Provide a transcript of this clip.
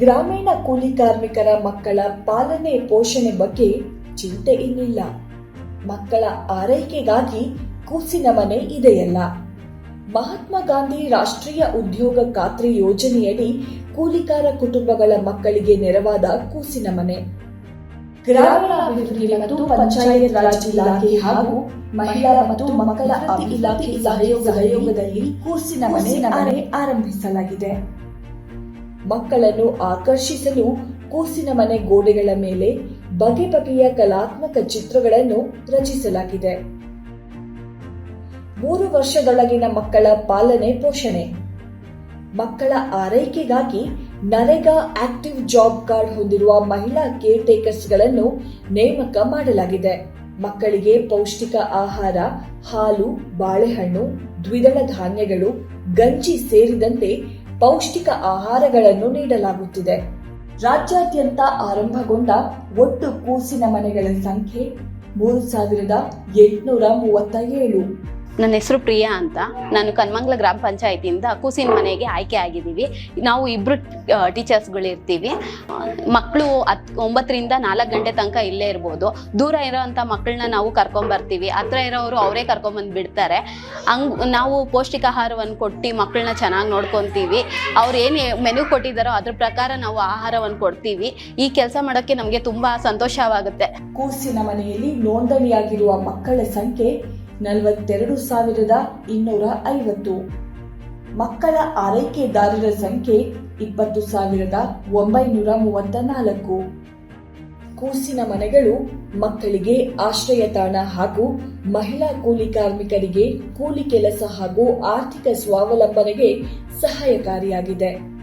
ಗ್ರಾಮೀಣ ಕೂಲಿ ಕಾರ್ಮಿಕರ ಮಕ್ಕಳ ಪಾಲನೆ ಪೋಷಣೆ ಬಗ್ಗೆ ಚಿಂತೆ ಇನ್ನಿಲ್ಲ. ಮಕ್ಕಳ ಆರೈಕೆಗಾಗಿ ಕೂಸಿನ ಮನೆ ಇದೆಯಲ್ಲ. ಮಹಾತ್ಮ ಗಾಂಧಿ ರಾಷ್ಟ್ರೀಯ ಉದ್ಯೋಗ ಖಾತ್ರಿ ಯೋಜನೆಯಡಿ ಕೂಲಿಕಾರ ಕುಟುಂಬಗಳ ಮಕ್ಕಳಿಗೆ ನೆರವಾದ ಕೂಸಿನ ಮನೆ. ಗ್ರಾಮೀಣಾಭಿವೃದ್ಧಿ ಮತ್ತು ಪಂಚಾಯತ್ ರಾಜ್ ಇಲಾಖೆ ಹಾಗೂ ಮಹಿಳಾ ಮತ್ತು ಮಕ್ಕಳ ಇಲಾಖೆ ಸಹಯೋಗ ಸಹಯೋಗದಲ್ಲಿ ಕೂಸಿನ ಮನೆ ಆರಂಭಿಸಲಾಗಿದೆ. ಮಕ್ಕಳನ್ನು ಆಕರ್ಷಿಸಲು ಕೂಸಿನ ಮನೆ ಗೋಡೆಗಳ ಮೇಲೆ ಬಗೆ ಬಗೆಯ ಕಲಾತ್ಮಕ ಚಿತ್ರಗಳನ್ನು ರಚಿಸಲಾಗಿದೆ. ಮೂರು ವರ್ಷದೊಳಗಿನ ಮಕ್ಕಳ ಪಾಲನೆ ಪೋಷಣೆ. ಮಕ್ಕಳ ಆರೈಕೆಗಾಗಿ ನರೇಗಾ ಆಕ್ಟಿವ್ ಜಾಬ್ ಕಾರ್ಡ್ ಹೊಂದಿರುವ ಮಹಿಳಾ ಕೇರ್ ಟೇಕರ್ಸ್ಗಳನ್ನು ನೇಮಕ ಮಾಡಲಾಗಿದೆ. ಮಕ್ಕಳಿಗೆ ಪೌಷ್ಟಿಕ ಆಹಾರ, ಹಾಲು, ಬಾಳೆಹಣ್ಣು, ದ್ವಿದಳ ಧಾನ್ಯಗಳು, ಗಂಜಿ ಸೇರಿದಂತೆ ಪೌಷ್ಟಿಕ ಆಹಾರಗಳನ್ನು ನೀಡಲಾಗುತ್ತಿದೆ. ರಾಜ್ಯಾದ್ಯಂತ ಆರಂಭಗೊಂಡ ಒಟ್ಟು ಕೂಸಿನ ಮನೆಗಳ ಸಂಖ್ಯೆ ಮೂರು ಸಾವಿರದ ಎಂಟುನೂರ ಮೂವತ್ತ ಏಳು ನನ್ನ ಹೆಸರು ಪ್ರಿಯಾ ಅಂತ. ನಾನು ಕನ್ಮಂಗ್ಲ ಗ್ರಾಮ ಪಂಚಾಯತಿಯಿಂದ ಕೂಸಿನ ಮನೆಗೆ ಆಯ್ಕೆ ಆಗಿದ್ದೀವಿ. ನಾವು ಇಬ್ಬರು ಟೀಚರ್ಸ್ಗಳು ಇರ್ತೀವಿ ಮಕ್ಕಳು ಹತ್, ಒಂಬತ್ತರಿಂದ ನಾಲ್ಕು ಗಂಟೆ ತನಕ ಇಲ್ಲೇ ಇರ್ಬೋದು. ದೂರ ಇರೋವಂಥ ಮಕ್ಕಳನ್ನ ನಾವು ಕರ್ಕೊಂಬರ್ತೀವಿ. ಹತ್ರ ಇರೋರು ಅವರೇ ಕರ್ಕೊಂಬಂದು ಬಿಡ್ತಾರೆ. ಹಂಗ್, ನಾವು ಪೌಷ್ಟಿಕ ಪೌಷ್ಟಿಕಾಹಾರವನ್ನು ಕೊಟ್ಟು ಮಕ್ಕಳನ್ನ ಚೆನ್ನಾಗಿ ನೋಡ್ಕೊತೀವಿ. ಅವ್ರು ಏನು ಮೆನು ಕೊಟ್ಟಿದ್ದಾರೋ ಅದ್ರ ಪ್ರಕಾರ ನಾವು ಆಹಾರವನ್ನು ಕೊಡ್ತೀವಿ. ಈ ಕೆಲಸ ಮಾಡೋಕ್ಕೆ ನಮಗೆ ತುಂಬ ಸಂತೋಷವಾಗುತ್ತೆ. ಕೂಸಿನ ಮನೆಯಲ್ಲಿ ನೋಂದಣಿಯಾಗಿರುವ ಮಕ್ಕಳ ಸಂಖ್ಯೆ ನಲವತ್ತೆರಡು ಸಾವಿರದ ಇನ್ನೂರ ಐವತ್ತು. ಮಕ್ಕಳ ಆರೈಕೆದಾರರ ಸಂಖ್ಯೆ ಇಪ್ಪತ್ತು ಸಾವಿರದ ಒಂಬೈನೂರ ಮೂವತ್ತ ನಾಲ್ಕು. ಕೂಸಿನ ಮನೆಗಳು ಮಕ್ಕಳಿಗೆ ಆಶ್ರಯ ತಾಣ ಹಾಗೂ ಮಹಿಳಾ ಕೂಲಿ ಕಾರ್ಮಿಕರಿಗೆ ಕೂಲಿ ಕೆಲಸ ಹಾಗೂ ಆರ್ಥಿಕ ಸ್ವಾವಲಂಬನೆಗೆ ಸಹಾಯಕಾರಿಯಾಗಿದೆ.